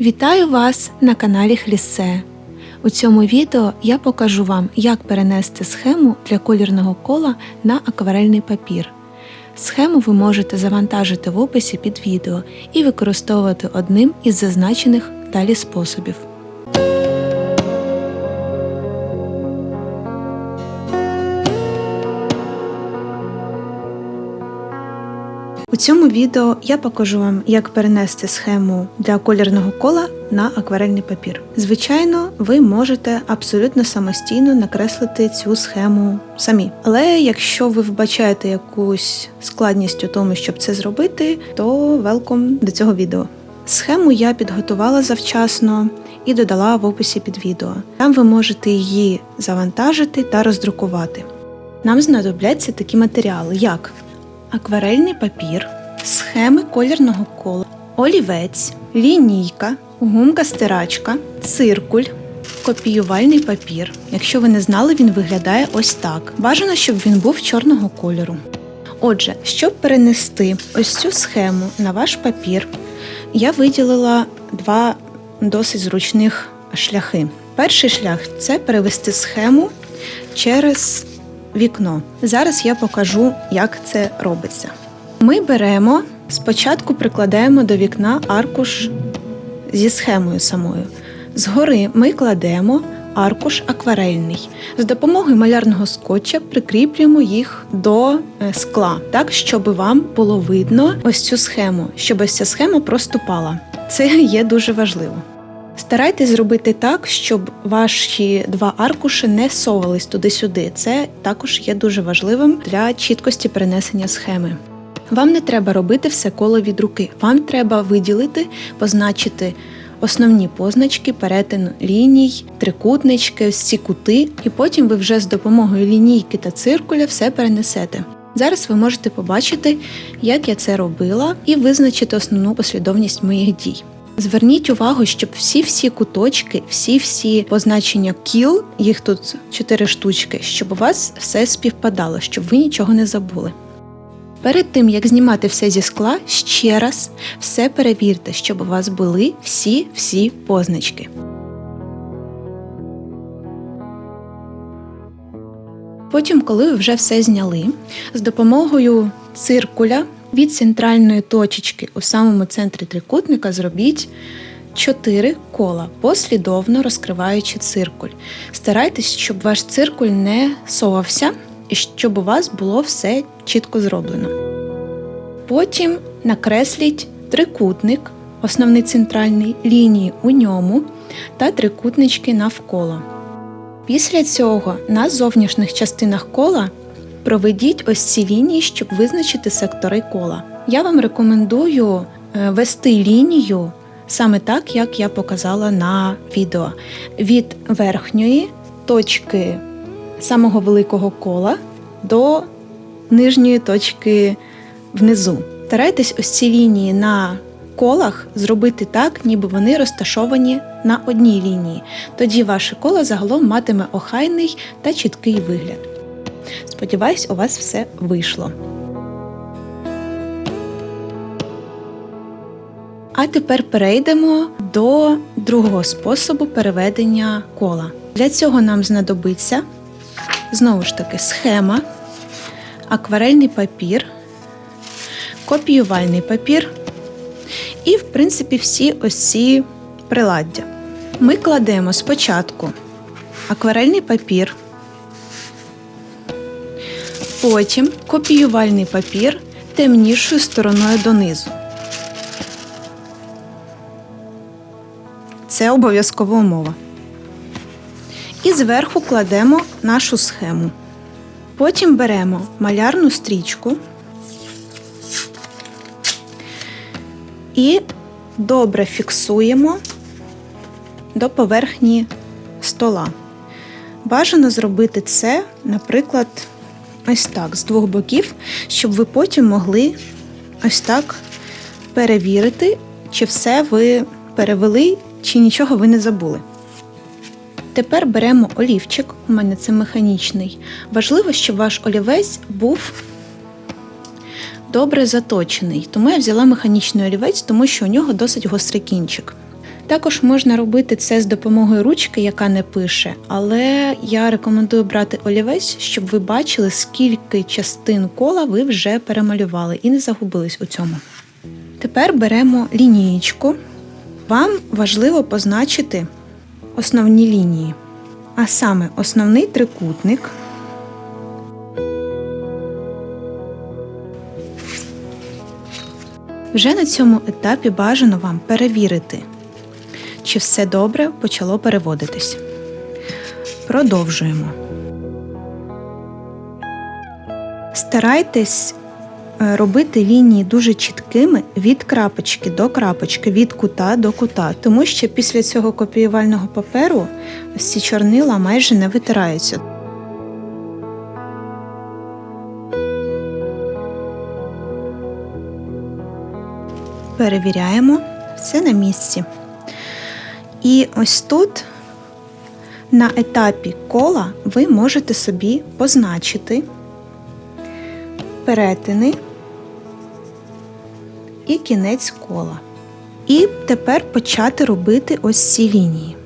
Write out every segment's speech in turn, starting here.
Вітаю вас на каналі Хлісе. У цьому відео я покажу вам, як перенести схему для колірного кола на акварельний папір. Схему ви можете завантажити в описі під відео і використовувати одним із зазначених далі способів. У цьому відео я покажу вам, як перенести схему для колірного кола на акварельний папір. Звичайно, ви можете абсолютно самостійно накреслити цю схему самі. Але якщо ви вбачаєте якусь складність у тому, щоб це зробити, то велком до цього відео. Схему я підготувала завчасно і додала в описі під відео. Там ви можете її завантажити та роздрукувати. Нам знадобляться такі матеріали, як акварельний папір, схеми колірного кола, олівець, лінійка, гумка-стирачка, циркуль, копіювальний папір. Якщо ви не знали, він виглядає ось так. Бажано, щоб він був чорного кольору. Отже, щоб перенести ось цю схему на ваш папір, я виділила два досить зручних шляхи. Перший шлях це перевести схему через вікно. Зараз я покажу, як це робиться. Ми беремо, спочатку прикладаємо до вікна аркуш зі схемою самою. Згори ми кладемо аркуш акварельний. З допомогою малярного скотча прикріплюємо їх до е, скла, так, щоб вам було видно ось цю схему, щоб ось ця схема проступала. Це є дуже важливо. Старайтесь зробити так, щоб ваші два аркуші не совались туди-сюди. Це також є дуже важливим для чіткості перенесення схеми. Вам не треба робити все коло від руки. Вам треба виділити, позначити основні позначки, перетин ліній, трикутнички, ці кути, і потім ви вже з допомогою лінійки та циркуля все перенесете. Зараз ви можете побачити, як я це робила, і визначити основну послідовність моїх дій. Зверніть увагу, щоб всі-всі куточки, всі-всі позначення кіл, їх тут чотири штучки, щоб у вас все співпадало, щоб ви нічого не забули. Перед тим, як знімати все зі скла, ще раз все перевірте, щоб у вас були всі-всі позначки. Потім, коли ви вже все зняли, з допомогою циркуля від центральної точечки у самому центрі трикутника зробіть 4 кола, послідовно розкриваючи циркуль. Старайтесь, щоб ваш циркуль не совався і щоб у вас було все чітко зроблено. Потім накресліть трикутник, основний центральний лінії у ньому та трикутнички навколо. Після цього на зовнішніх частинах кола проведіть ось ці лінії, щоб визначити сектори кола. Я вам рекомендую е, вести лінію саме так, як я показала на відео. Від верхньої точки самого великого кола до нижньої точки внизу. Старайтесь ось ці лінії на колах зробити так, ніби вони розташовані на одній лінії. Тоді ваше коло загалом матиме охайний та чіткий вигляд. Сподіваюсь, у вас все вийшло. А тепер перейдемо до другого способу переведення кола. Для цього нам знадобиться знову ж таки схема, акварельний папір, копіювальний папір і, в принципі, всі ось приладдя. Ми кладемо спочатку акварельний папір, потім копіювальний папір темнішою стороною донизу. Це обов'язкова умова. І зверху кладемо нашу схему. Потім беремо малярну стрічку і добре фіксуємо до поверхні стола. Бажано зробити це, наприклад, ось так, з двох боків, щоб ви потім могли ось так перевірити, чи все ви перевели, чи нічого ви не забули. Тепер беремо олівчик, у мене це механічний. Важливо, щоб ваш олівець був добре заточений. Тому я взяла механічний олівець, тому що у нього досить гострий кінчик. Також можна робити це з допомогою ручки, яка не пише, але я рекомендую брати олівець, щоб ви бачили, скільки частин кола ви вже перемалювали і не загубились у цьому. Тепер беремо лінієчку. Вам важливо позначити основні лінії, а саме основний трикутник. Вже на цьому етапі бажано вам перевірити, чи все добре почало переводитись. Продовжуємо. Старайтесь е, робити лінії дуже чіткими від крапочки до крапочки, від кута до кута, тому що після цього копіювального паперу ці чорнила майже не витираються. Перевіряємо все на місці. І ось тут, на етапі кола, ви можете собі позначити перетини і кінець кола. І тепер почати робити ось ці лінії.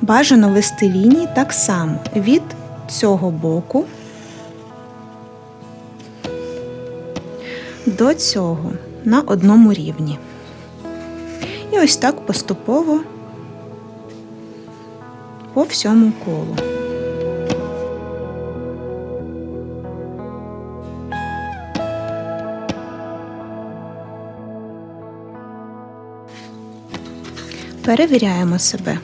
Бажано вести лінії так само від цього боку до цього на одному рівні. Ось так поступово по всьому колу. Перевіряємо себе.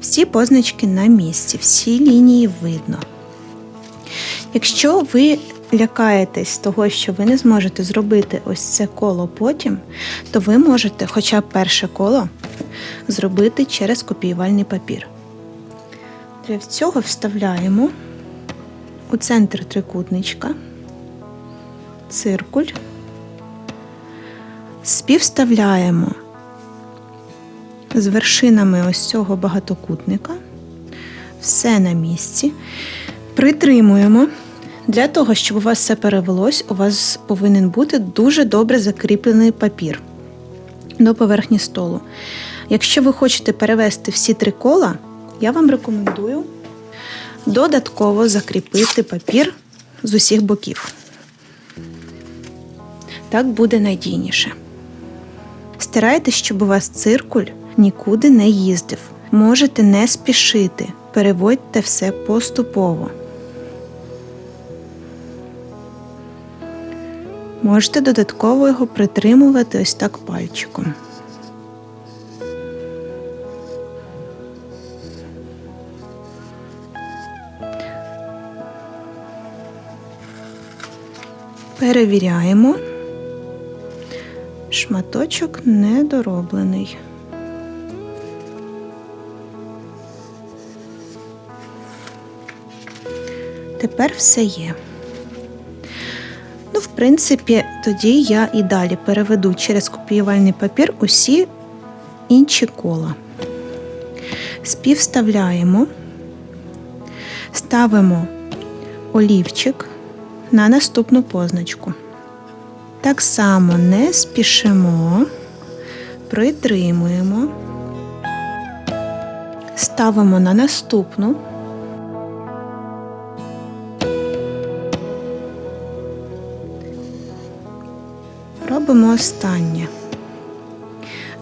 Всі позначки на місці, всі лінії видно. Якщо ви лякаєтесь того, що ви не зможете зробити ось це коло потім, то ви можете хоча б перше коло зробити через копіювальний папір. Для цього вставляємо у центр трикутничка, циркуль, співставляємо з вершинами ось цього багатокутника, все на місці, притримуємо. Для того, щоб у вас все перевелось, у вас повинен бути дуже добре закріплений папір до поверхні столу. Якщо ви хочете перевести всі три кола, я вам рекомендую додатково закріпити папір з усіх боків. Так буде надійніше. Старайтесь, щоб у вас циркуль нікуди не їздив. Можете не спішити, переводьте все поступово. Можете додатково його притримувати ось так пальчиком. Перевіряємо. Шматочок недороблений. Тепер все є. Принципі, тоді я і далі переведу через копіювальний папір усі інші кола. Співставляємо, ставимо олівчик на наступну позначку. Так само не спішимо, притримуємо, ставимо на наступну. Робимо останнє.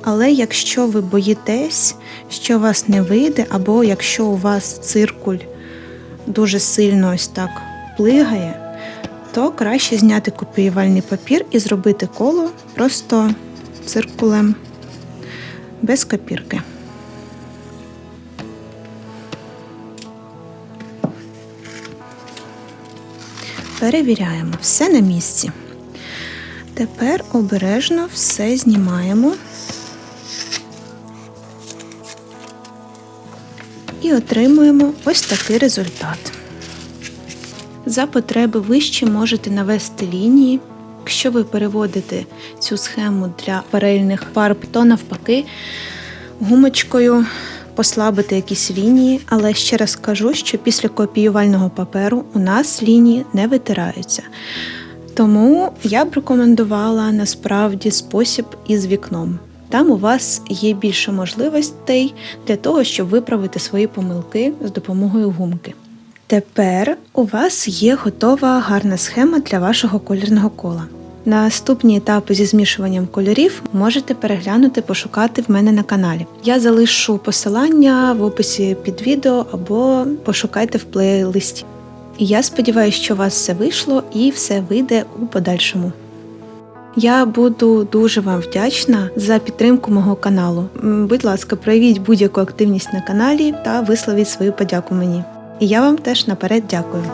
Але якщо ви боїтесь, що вас не вийде, або якщо у вас циркуль дуже сильно ось так плигає, то краще зняти копіювальний папір і зробити коло просто циркулем без копірки. Перевіряємо все на місці. Тепер обережно все знімаємо і отримуємо ось такий результат. За потреби ви ще можете навести лінії. Якщо ви переводите цю схему для акварельних фарб, то навпаки гумочкою послабити якісь лінії, але ще раз кажу, що після копіювального паперу у нас лінії не витираються. Тому я б рекомендувала насправді спосіб із вікном. Там у вас є більше можливостей для того, щоб виправити свої помилки з допомогою гумки. Тепер у вас є готова гарна схема для вашого колірного кола. Наступні етапи зі змішуванням кольорів можете переглянути, пошукати в мене на каналі. Я залишу посилання в описі під відео або пошукайте в плейлисті. І я сподіваюся, що у вас все вийшло і все вийде у подальшому. Я буду дуже вам вдячна за підтримку мого каналу. Будь ласка, проявіть будь-яку активність на каналі та висловіть свою подяку мені. І я вам теж наперед дякую.